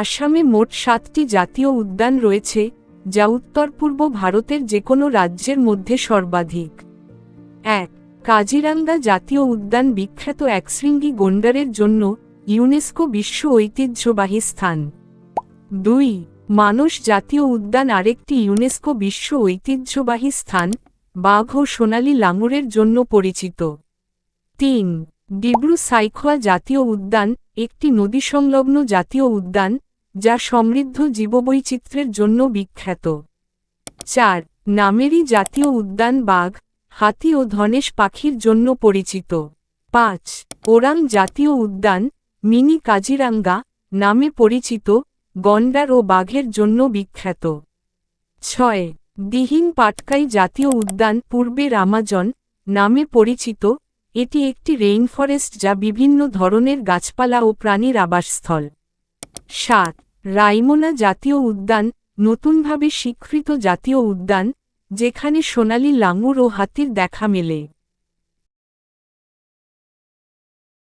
আসামে মোট সাতটি জাতীয় উদ্যান রয়েছে, যা উত্তর পূর্ব ভারতের যে কোনো রাজ্যের মধ্যে সর্বাধিক। এক, কাজিরাঙ্গা জাতীয় উদ্যান বিখ্যাত একশৃঙ্গি গন্ডারের জন্য ইউনেস্কো বিশ্ব ঐতিহ্যবাহী স্থান। দুই, মানস জাতীয় উদ্যান আরেকটি ইউনেস্কো বিশ্ব ঐতিহ্যবাহী স্থান, বাঘ ও সোনালী লাঙুরের জন্য পরিচিত। তিন, ডিব্রু সাইখোয়া জাতীয় উদ্যান একটি নদী সংলগ্ন জাতীয় উদ্যান যা সমৃদ্ধ জীববৈচিত্র্যের জন্য বিখ্যাত। চার নামেরি জাতীয় উদ্যান বাঘ, হাতি ও ধনেশ পাখির জন্য পরিচিত। পাঁচ, ওরাং জাতীয় উদ্যান, মিনি কাজিরাঙ্গা নামে পরিচিত, গন্ডার ও বাঘের জন্য বিখ্যাত। ছয়, দিহিং পাটকাই জাতীয় উদ্যান পূর্বের আমাজন নামে পরিচিত, এটি একটি রেইনফরেস্ট যা বিভিন্ন ধরনের গাছপালা ও প্রাণীর আবাসস্থল। সাত রাইমোনা জাতীয় উদ্যান নতুনভাবে স্বীকৃত জাতীয় উদ্যান যেখানে সোনালি লাঙুর ও হাতির দেখা মেলে।